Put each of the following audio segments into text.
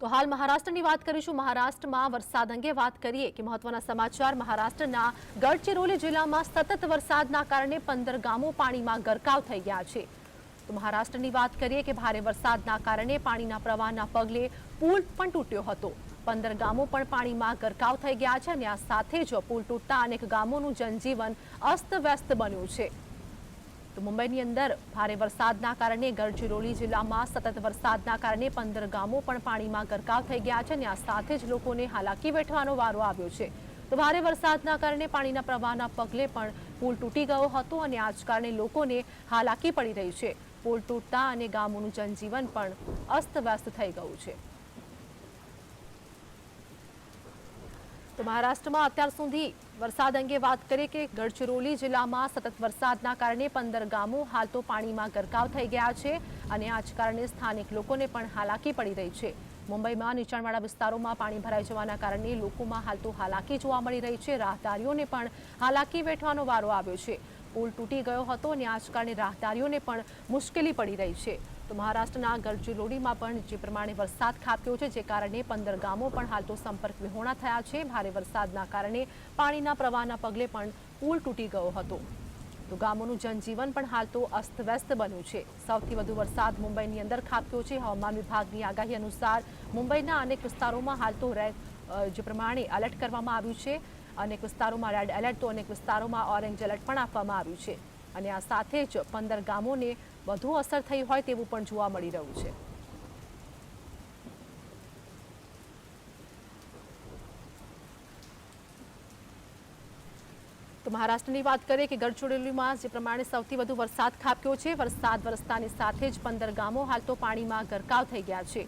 તો હાલ મહારાષ્ટ્રની વાત કરીશું. મહારાષ્ટ્રમાં વરસાદ અંગે વાત કરીએ કે મહત્વના સમાચાર. મહારાષ્ટ્રના ગડચિરોલી જિલ્લામાં સતત વરસાદના કારણે પંદર ગામો પાણીમાં ગરકાવ થઈ ગયા છે. તો મહારાષ્ટ્રની વાત કરીએ કે ભારે વરસાદના કારણે પાણીના પ્રવાહના પગલે પુલ પણ તૂટ્યો હતો. પંદર ગામો પણ પાણીમાં ગરકાવ થઈ ગયા છે અને આ સાથે જ પુલ તૂટતા અનેક ગામોનું જનજીવન અસ્તવ્યસ્ત બન્યું છે. તો મુંબઈની અંદર ભારે વરસાદના કારણે ગડચિરોલી જિલ્લામાં સતત વરસાદના કારણે પંદર ગામો પણ પાણીમાં ગરકાવ થઈ ગયા છે અને આ સાથે જ લોકોને હાલાકી વેઠવાનો વારો આવ્યો છે. તો ભારે વરસાદના કારણે પાણીના પ્રવાહના પગલે પણ પુલ તૂટી ગયો હતો અને આ જ કારણે લોકોને હાલાકી પડી રહી છે. પુલ તૂટતા અને ગામોનું જનજીવન પણ અસ્તવ્યસ્ત થઈ ગયું છે. તો મહારાષ્ટ્રમાં અત્યાર સુધી વરસાદ અંગે વાત કરીએ કે ગડચિરોલી જિલ્લામાં સતત વરસાદના કારણે પંદર ગામો હાલ તો પાણીમાં ગરકાવ થઈ ગયા છે અને આ જ કારણે સ્થાનિક લોકોને પણ હાલાકી પડી રહી છે. મુંબઈમાં નીચાણવાળા વિસ્તારોમાં પાણી ભરાઈ જવાના કારણે લોકોમાં હાલ તો હાલાકી જોવા મળી રહી છે. રાહદારીઓને પણ હાલાકી વેઠવાનો વારો આવ્યો છે. પુલ તૂટી ગયો હતો અને આ જ કારણે રાહદારીઓને પણ મુશ્કેલી પડી રહી છે. તો મહારાષ્ટ્રના ગડચિરોલીમાં પણ જે પ્રમાણે વરસાદ ખાબક્યો છે, જે કારણે પંદર ગામો પણ હાલ તો સંપર્ક વિહોણા થયા છે. ભારે વરસાદના કારણે પાણીના પ્રવાહના પગલે પણ પુલ તૂટી ગયો હતો. તો ગામોનું જનજીવન પણ હાલ તો અસ્તવ્યસ્ત બન્યું છે. સૌથી વધુ વરસાદ મુંબઈની અંદર ખાબક્યો છે. હવામાન વિભાગની આગાહી અનુસાર મુંબઈના અનેક વિસ્તારોમાં હાલ તો રેડ જે પ્રમાણે એલર્ટ કરવામાં આવ્યું છે. અનેક વિસ્તારોમાં રેડ એલર્ટ, તો અનેક વિસ્તારોમાં ઓરેન્જ એલર્ટ પણ આપવામાં આવ્યું છે. અને આ સાથે જ પંદર ગામોને વધુ અસર થઈ હોય તેવું પણ જોવા મળી રહ્યું છે. તો મહારાષ્ટ્રની વાત કરીએ કે ગડચિરોલીમાં જે પ્રમાણે સૌથી વધુ વરસાદ ખાબક્યો છે. વરસાદ વરસતાની સાથે જ પંદર ગામો હાલ તો પાણીમાં ગરકાવ થઈ ગયા છે.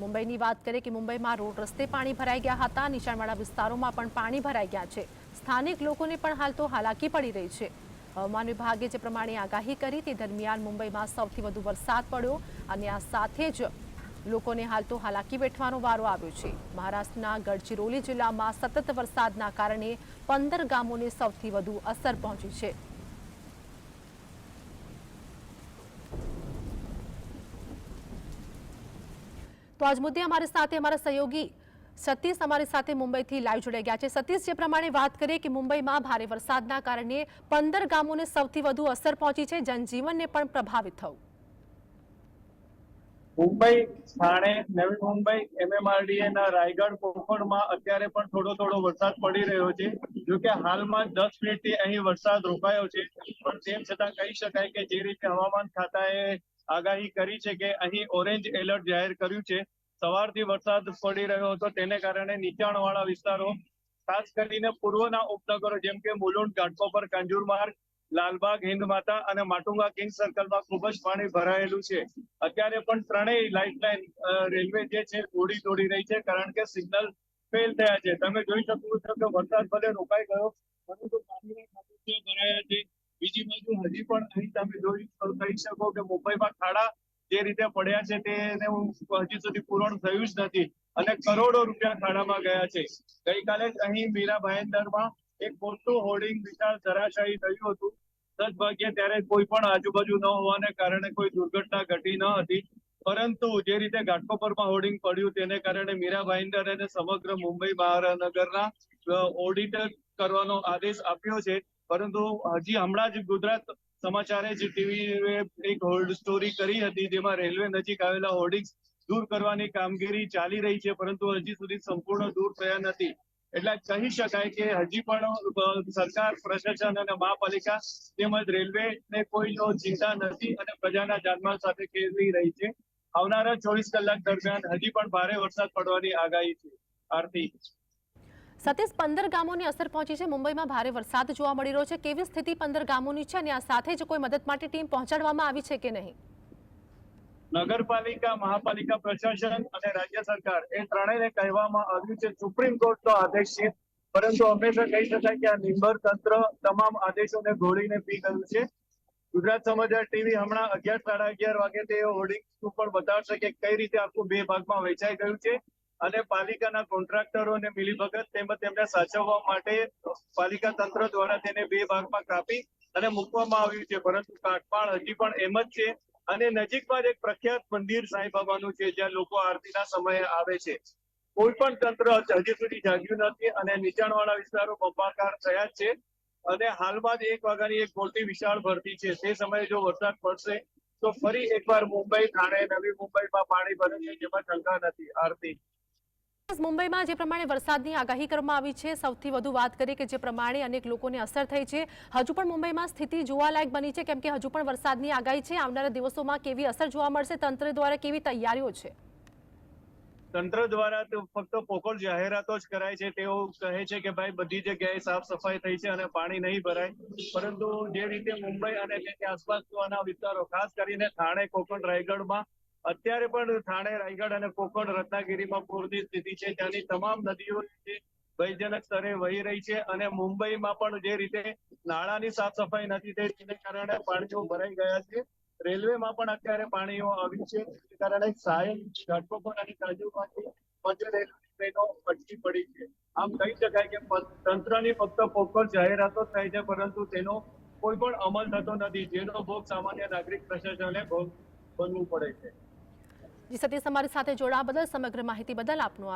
મુંબઈની વાત કરીએ કે મુંબઈમાં રોડ રસ્તે પાણી ભરાઈ ગયા હતા. નીચાણવાળા વિસ્તારોમાં પણ પાણી ભરાઈ ગયા છે. સ્થાનિક લોકોને પણ હાલ તો હાલાકી પડી રહી છે. હવામાન વિભાગે જે પ્રમાણે આગાહી કરી તે દરમિયાન મુંબઈમાં સૌથી વધુ વરસાદ પડ્યો અને આ સાથે જ લોકોને હાલ તો હાલાકી વેઠવાનો વારો આવ્યો છે. મહારાષ્ટ્રના ગડચિરોલી જિલ્લામાં સતત વરસાદના કારણે પંદર ગામોને સૌથી વધુ અસર પહોંચી છે. તો આજ મુદ્દે અમારી સાથે અમારા સહયોગી સતીશ અમારી સાથે મુંબઈથી લાઈવ જોડાઈ ગયા છે. સતીશ, જે પ્રમાણે વાત કરીએ કે મુંબઈમાં ભારે વરસાદના કારણે પંદર ગામોને સૌથી વધુ અસર પહોંચી છે, જનજીવનને પણ પ્રભાવિત થયું મુંબઈ થાણે, નવી મુંબઈ એમએમઆરડીએ ના રાયગઢ કોકણમાં અત્યારે પણ થોડો થોડો વરસાદ પડી રહ્યો છે. જો કે હાલમાં દસ મિનિટથી અહીં વરસાદ રોકાયો છે. પણ તેમ છતાં કહી શકાય કે જે રીતે હવામાન ખાતાએ આગાહી કરી છે કે અહીં ઓરેન્જ એલર્ટ જાહેર કર્યું છે. સવારથી વરસાદ પડી રહ્યો હતો, તેને કારણે નીચાણવાળા વિસ્તારો, ખાસ કરીને પૂર્વના ઉપનગરો જેમ કે મુલુંડ ઘાટકોપર કાંજુરમાર્ગ લાલબાગ હિન્દ માતા અને માટુંગા કિંગ સર્કલમાં ખૂબ જ પાણી ભરાયેલું છે. અત્યારે પણ ત્રણેય લાઇફલાઇન રેલવે જે છે દોડી દોડી રહી છે કારણ કે સિગ્નલ ફેલ થયા છે. તમે જોઈ શકો છો કે વરસાદ ભલે રોકાઈ ગયો પરંતુ પાણીના ભરાયા છે. બીજી બાજુ હજી પણ અહીં તમે જોઈ કહી શકો કે મુંબઈમાં ખાડા જે રીતે પડ્યા છે તેને હજી સુધી પૂરણ થયું જ નથી. અને કરોડો રૂપિયા ખાડામાં ગયા છે. ગઈકાલે જ અહીં મીરા ભાયંદરમાં એક મોટું હોર્ડિંગ વિશાળ ધરાશાયી થયું હતું. સદભાગ્યે ત્યારે કોઈ પણ આજુબાજુ ન હોવાને કારણે કોઈ દુર્ઘટના ઘટી ન હતી. પરંતુ જે રીતે ઘાટકોપરમાં હોર્ડિંગ પડ્યું તેને કારણે મીરા ભાઈન્દર અને સમગ્ર મુંબઈ મહાનગરના ઓડિટર કરવાનો આદેશ આપ્યો છે. પરંતુ હજી હમણાં જ ગુજરાત સમાચારે જે ટીવી એક હોલ્ડ સ્ટોરી કરી હતી, જેમાં રેલવે નજીક આવેલા હોર્ડિંગ્સ દૂર કરવાની કામગીરી ચાલી રહી છે, પરંતુ હજી સુધી સંપૂર્ણ દૂર થયા નથી. એટલે કહી શકાય કે હજી પણ સરકાર, પ્રશાસન અને મહાપાલિકા તેમજ રેલવે ને કોઈ ચિંતા નથી અને પ્રજાના જાનમાલ સાથે ખેલી રહી છે. આવનારા ચોવીસ કલાક દરમિયાન હજી પણ ભારે વરસાદ પડવાની આગાહી છે. આરતી. સતીશ, પંદર ગામોની અસર પહોંચી છે. મુંબઈમાં ભારે વરસાદ જોવા મળી રહ્યો છે. કેવી સ્થિતિ પંદર ગામોની છે અને આ સાથે જ કોઈ મદદ માટે ટીમ પહોંચાડવામાં આવી છે કે નહીં? નગરપાલિકા, મહાપાલિકા પ્રશાસન અને રાજ્ય સરકાર એ ત્રણેયને કહેવામાં આવ્યું છે. સુપ્રીમ કોર્ટનો આદેશ છે. પરંતુ હંમેશા કહી શકાય કે આ નિંબર તંત્ર તમામ આદેશોને ઘોળીને પી ગયું છે. ગુજરાત સમાચાર ટીવી હમણાં અગિયાર, સાડા અગિયાર વાગે તે હોર્ડિંગ પણ બતાવશે કે કઈ રીતે આખું બે ભાગમાં વેચાઈ ગયું છે. અને પાલિકાના કોન્ટ્રાક્ટરોને મિલીભગત તેમજ તેમને સાચવવા માટે પાલિકા તંત્ર દ્વારા તેને બે ભાગમાં કાપી અને મૂકવામાં આવ્યું છે. પરંતુ કાટમાળ હજી પણ એમ જ છે. અને નજીકમાં જ એક પ્રખ્યાત મંદિર સાંઈ બાબાનું છે, જ્યાં લોકો આરતીના સમયે આવે છે. કોઈ પણ તંત્ર હજી સુધી જાગ્યું નથી અને નીચાણવાળા વિસ્તારો બંબાકાર થયા જ છે. અને હાલમાં જ એક વાગ્યાની એક મોટી વિશાળ ભરતી છે. તે સમયે જો વરસાદ પડશે, તો ફરી એકવાર મુંબઈ થાણે નવી મુંબઈમાં પાણી ભરે છે, જેમાં શંકા નથી, આરતી. મુંબઈમાં જે પ્રમાણે વરસાદની આગાહી કરવામાં આવી છે, સૌથી વધુ વાત કરીએ કે જે પ્રમાણે અનેક લોકોને અસર થઈ છે. હજુ પણ મુંબઈમાં સ્થિતિ જોવાલાયક બની છે, કેમ કે હજુ પણ વરસાદની આગાહી છે. આવનારા દિવસોમાં કેવી અસર જોવા મળશે, તંત્ર દ્વારા કેવી તૈયારીઓ છે? તંત્ર દ્વારા ફક્ત પોકળ જાહેરાતો જ કરાય છે. તેઓ કહે છે કે ભાઈ, બધી જગ્યાએ સાફ સફાઈ થઈ છે અને પાણી નહીં ભરાય. પરંતુ જે રીતે મુંબઈ અને તેની આસપાસના વિસ્તારો, ખાસ કરીને થાણે કોકણ રાયગઢમાં અત્યારે પણ થાણે, રાયગઢ અને કોકણ રત્નાગીરીમાં પૂરની સ્થિતિ છે. ત્યાંની તમામ નદીઓ ભયજનક સ્તરે વહી રહી છે અને મુંબઈમાં પણ જે રીતે નાળાની સાફ સફાઈ નથી થઈ તેને કારણે પાણીઓ ભરાઈ ગયા છે. રેલવેમાં પણ અત્યારે પાણીઓ આવ્યું છે. તેને કારણે સાયન ઘાટકોપર અને કાજુમાંથી પંચ રેલવે ટ્રેનો અટકી પડી છે. આમ કહી શકાય કે તંત્રની ફક્ત પોકળ જાહેરાતો થાય છે, પરંતુ તેનો કોઈ પણ અમલ થતો નથી, જેનો ભોગ સામાન્ય નાગરિક પ્રશાસને ભોગ બનવું પડે છે. જી સતીશ અમારી સાથે જોડાવા બદલ સમગ્ર માહિતી બદલ આપનો